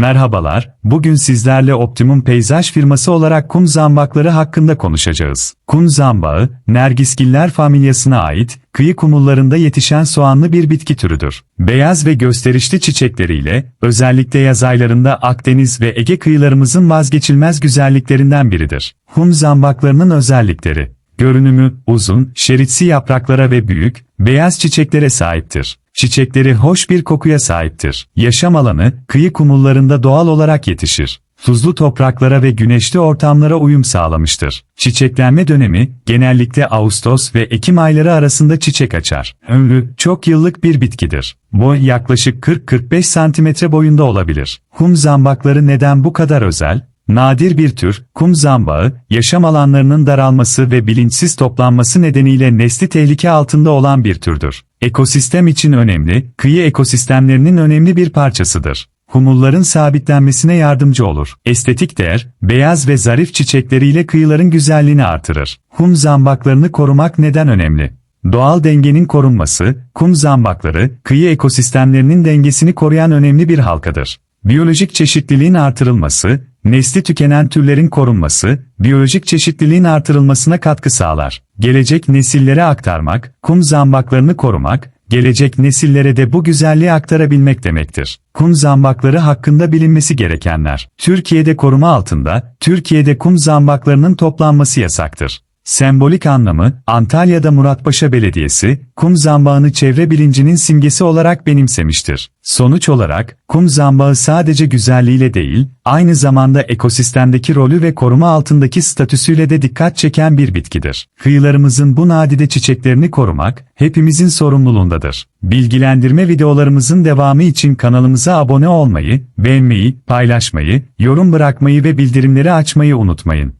Merhabalar, bugün sizlerle Optimum Peyzaj firması olarak kum zambakları hakkında konuşacağız. Kum zambağı, Nergisgiller familyasına ait, kıyı kumullarında yetişen soğanlı bir bitki türüdür. Beyaz ve gösterişli çiçekleriyle, özellikle yaz aylarında Akdeniz ve Ege kıyılarımızın vazgeçilmez güzelliklerinden biridir. Kum zambaklarının özellikleri Görünümü, uzun, şeritsi yapraklara ve büyük, beyaz çiçeklere sahiptir. Çiçekleri hoş bir kokuya sahiptir. Yaşam alanı, kıyı kumullarında doğal olarak yetişir. Tuzlu topraklara ve güneşli ortamlara uyum sağlamıştır. Çiçeklenme dönemi, genellikle Ağustos ve Ekim ayları arasında çiçek açar. Ömrü, çok yıllık bir bitkidir. Boy yaklaşık 40-45 cm boyunda olabilir. Kum zambakları neden bu kadar özel? Nadir bir tür, kum zambağı, yaşam alanlarının daralması ve bilinçsiz toplanması nedeniyle nesli tehlike altında olan bir türdür. Ekosistem için önemli, kıyı ekosistemlerinin önemli bir parçasıdır. Humulların sabitlenmesine yardımcı olur. Estetik değer, beyaz ve zarif çiçekleriyle kıyıların güzelliğini artırır. Hum zambaklarını korumak neden önemli? Doğal dengenin korunması, kum zambakları, kıyı ekosistemlerinin dengesini koruyan önemli bir halkadır. Biyolojik çeşitliliğin artırılması, nesli tükenen türlerin korunması, biyolojik çeşitliliğin artırılmasına katkı sağlar. Gelecek nesillere aktarmak, kum zambaklarını korumak, gelecek nesillere de bu güzelliği aktarabilmek demektir. Kum zambakları hakkında bilinmesi gerekenler. Türkiye'de koruma altında, Türkiye'de kum zambaklarının toplanması yasaktır. Sembolik anlamı, Antalya'da Muratpaşa Belediyesi, kum zambağını çevre bilincinin simgesi olarak benimsemiştir. Sonuç olarak, kum zambağı sadece güzelliğiyle değil, aynı zamanda ekosistemdeki rolü ve koruma altındaki statüsüyle de dikkat çeken bir bitkidir. Kıyılarımızın bu nadide çiçeklerini korumak, hepimizin sorumluluğundadır. Bilgilendirme videolarımızın devamı için kanalımıza abone olmayı, beğenmeyi, paylaşmayı, yorum bırakmayı ve bildirimleri açmayı unutmayın.